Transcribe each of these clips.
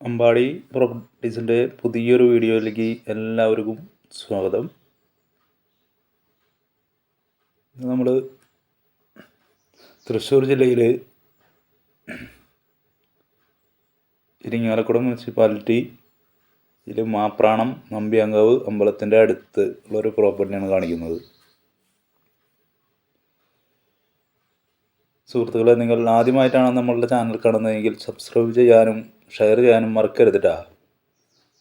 അമ്പാടി പ്രോപ്പർട്ടീസിന്റെ പുതിയൊരു വീഡിയോയിലേക്ക് എല്ലാവർക്കും സ്വാഗതം. നമ്മൾ തൃശ്ശൂർ ജില്ലയിൽ ഇരിങ്ങാലക്കുട മുനിസിപ്പാലിറ്റി ഇതിൽ മാപ്രാണം നമ്പിയാങ്കാവ് അമ്പലത്തിന്റെ അടുത്ത് ഉള്ളൊരു പ്രോപ്പർട്ടിയാണ് കാണിക്കുന്നത്. സുഹൃത്തുക്കളെ നിങ്ങൾ ആദ്യമായിട്ടാണ് നമ്മളുടെ ചാനൽ കാണുന്നതെങ്കിൽ സബ്സ്ക്രൈബ് ചെയ്യാനും ഷെയർ ചെയ്യാനും മറക്കരുത് ട്ടാ.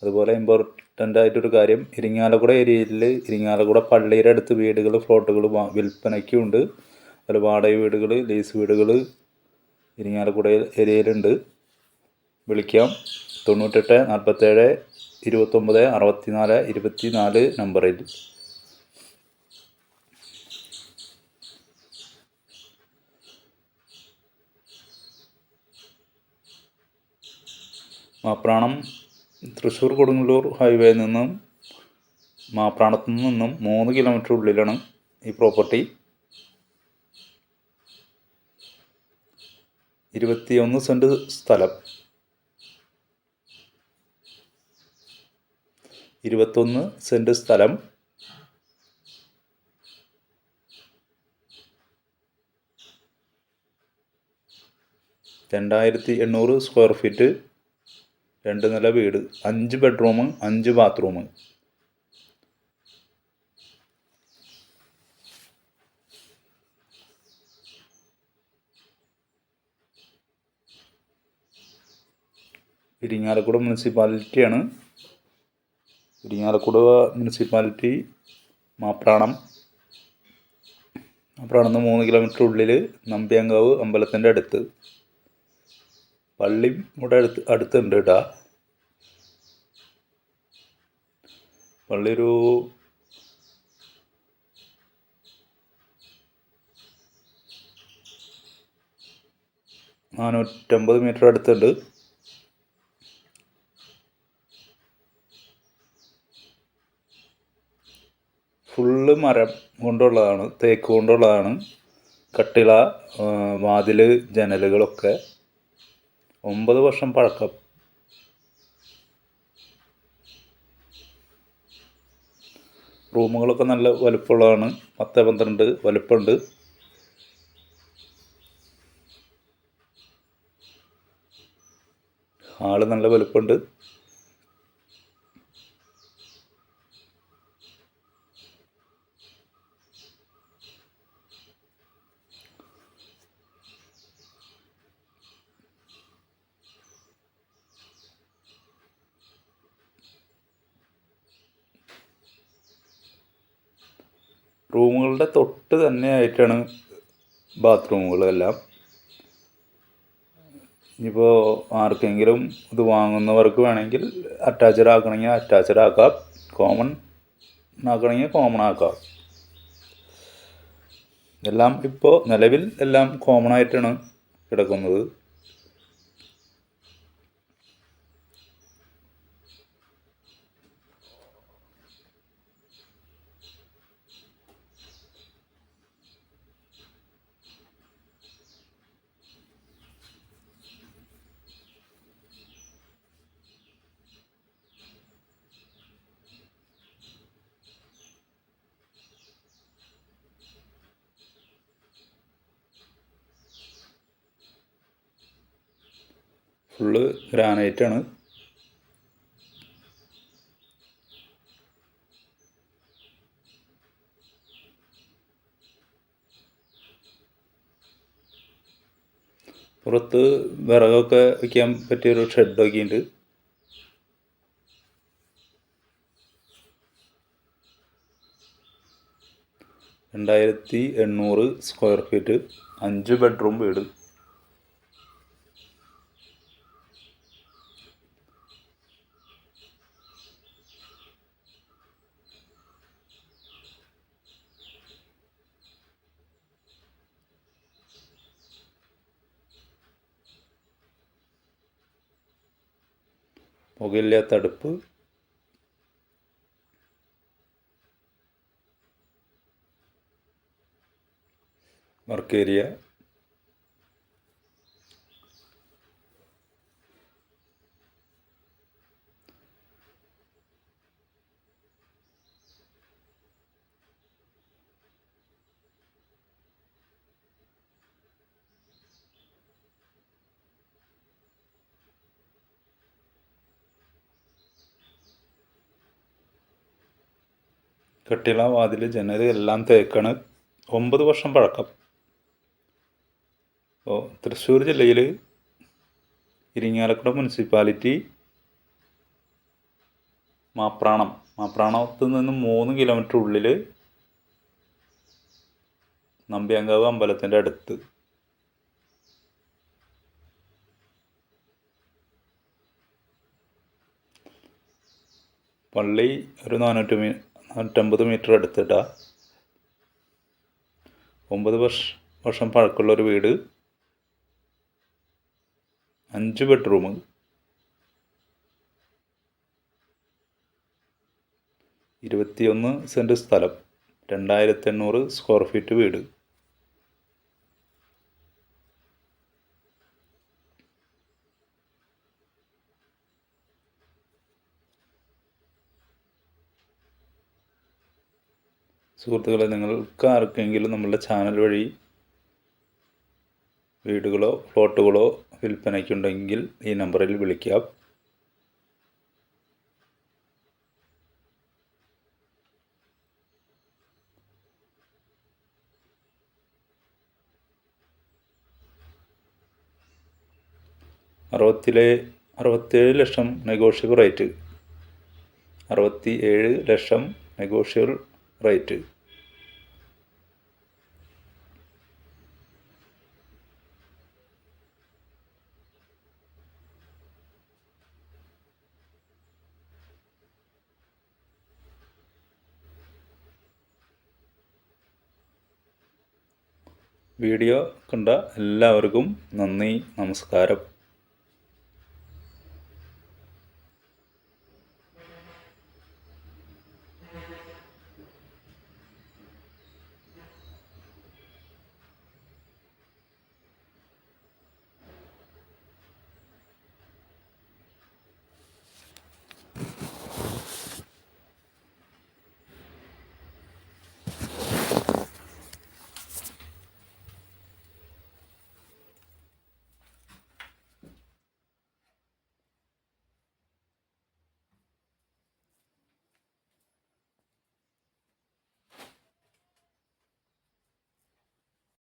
അതുപോലെ ഇമ്പോർട്ടന്റ് ആയിട്ടൊരു കാര്യം ഇരിങ്ങാലക്കുട ഏരിയയിൽ ഇരിങ്ങാലക്കുട പള്ളിയുടെ അടുത്ത് വീടുകൾ ഫ്ലോട്ടുകൾ വിൽപ്പനയ്ക്കുണ്ട്. അതുപോലെ വാടക വീടുകൾ ലീസ് വീടുകൾ ഇരിങ്ങാലക്കുട ഏരിയയിലുണ്ട്. വിളിക്കാം. തൊണ്ണൂറ്റെട്ട് നാൽപ്പത്തേഴ് ഇരുപത്തൊമ്പത് അറുപത്തിനാല് ഇരുപത്തി നാല് നമ്പറിൽ മാപ്രാണം തൃശ്ശൂർ കൊടുങ്ങല്ലൂർ ഹൈവേയിൽ നിന്നും മാപ്രാണത്തു നിന്നും മൂന്ന് കിലോമീറ്റർ ഉള്ളിലാണ് ഈ പ്രോപ്പർട്ടി ഇരുപത്തിയൊന്ന് സെന്റ് സ്ഥലം. ഇരുപത്തൊന്ന് സെന്റ് സ്ഥലം. രണ്ടായിരത്തി എണ്ണൂറ് സ്ക്വയർ ഫീറ്റ് രണ്ട് നില വീട് അഞ്ച് ബെഡ്റൂം അഞ്ച് ബാത്റൂം ഇരിങ്ങാലക്കുട മുനിസിപ്പാലിറ്റിയാണ് ഇരിങ്ങാലക്കുട മുനിസിപ്പാലിറ്റി മാപ്രാണം. മാപ്രാണം മൂന്ന് കിലോമീറ്റർ ഉള്ളിൽ നമ്പ്യാങ്കാവ് അമ്പലത്തിന്റെ അടുത്ത്. പള്ളി ഇവിടെ അടുത്ത് അടുത്തുണ്ട് കേട്ടാ പള്ളി ഒരു നാനൂറ്റമ്പത് മീറ്റർ അടുത്തുണ്ട്. ഫുള്ള് മരം കൊണ്ടുള്ളതാണ് തേക്ക് കൊണ്ടുള്ളതാണ്. കട്ടിള വാതിൽ ജനലുകളൊക്കെ ഒമ്പത് വർഷം പഴക്കം. റൂമുകളൊക്കെ നല്ല വലുപ്പമുള്ളതാണ്. പത്ത് പന്ത്രണ്ട് വലുപ്പമുണ്ട്. ഹാൾ നല്ല വലുപ്പമുണ്ട്. റൂമുകളുടെ തൊട്ട് തന്നെ ആയിട്ടാണ് ബാത്റൂമുകളെല്ലാം ഇനിയിപ്പോൾ ആർക്കെങ്കിലും ഇത് വാങ്ങുന്നവർക്ക് വേണമെങ്കിൽ അറ്റാച്ച്ഡ് ആക്കണമെങ്കിൽ അറ്റാച്ച്ഡ് ആക്കാം. കോമൺ ആക്കണമെങ്കിൽ കോമൺ ആക്കാം. എല്ലാം ഇപ്പോൾ നിലവിൽ എല്ലാം കോമൺ ആയിട്ടാണ് കിടക്കുന്നത്. ഫുള്ള് ഗ്രാനൈറ്റാണ് പുറത്ത് വിറകൊക്കെ വയ്ക്കാൻ പറ്റിയൊരു ഷെഡൊക്കെ ഉണ്ട്. രണ്ടായിരത്തി എണ്ണൂറ് സ്ക്വയർ ഫീറ്റ് അഞ്ച് ബെഡ്റൂം വീട്. പുകയില്ലാത്ത തടുപ്പ്. വർക്ക് ഏരിയ കട്ടിള വാതിൽ ജനൽ എല്ലാം തേക്കാണ്. ഒമ്പത് വർഷം പഴക്കം. അപ്പോൾ തൃശ്ശൂർ ജില്ലയിൽ ഇരിങ്ങാലക്കുട മുനിസിപ്പാലിറ്റി മാപ്രാണം. മാപ്രാണത്ത് നിന്ന് മൂന്ന് കിലോമീറ്റർ ഉള്ളിൽ നമ്പ്യാങ്കാവ് അമ്പലത്തിന്റെ അടുത്ത്. പള്ളി ഒരു നാനൂറ്റി മീ നാനൂറ്റമ്പത് മീറ്റർ അടുത്തിട്ടാ. ഒമ്പത് വർഷ വർഷം പഴക്കമുള്ള ഒരു വീട്. അഞ്ച് ബെഡ്റൂം ഇരുപത്തിയൊന്ന് സെന്റ് സ്ഥലം. രണ്ടായിരത്തി എണ്ണൂറ് സ്ക്വയർ ഫീറ്റ് വീട്. സുഹൃത്തുക്കളെ നിങ്ങൾക്ക് ആർക്കെങ്കിലും നമ്മളുടെ ചാനൽ വഴി വീടുകളോ പ്ലോട്ടുകളോ വിൽപ്പനയ്ക്കുണ്ടെങ്കിൽ ഈ നമ്പറിൽ വിളിക്കാം. അറുപത്തിലെ അറുപത്തേഴ് ലക്ഷം നെഗോഷ്യബിൾ റേറ്റ്. അറുപത്തി ഏഴ് ലക്ഷം നെഗോഷ്യബിൾ റേറ്റ്. വീഡിയോ കണ്ട എല്ലാവർക്കും നന്ദി നമസ്കാരം.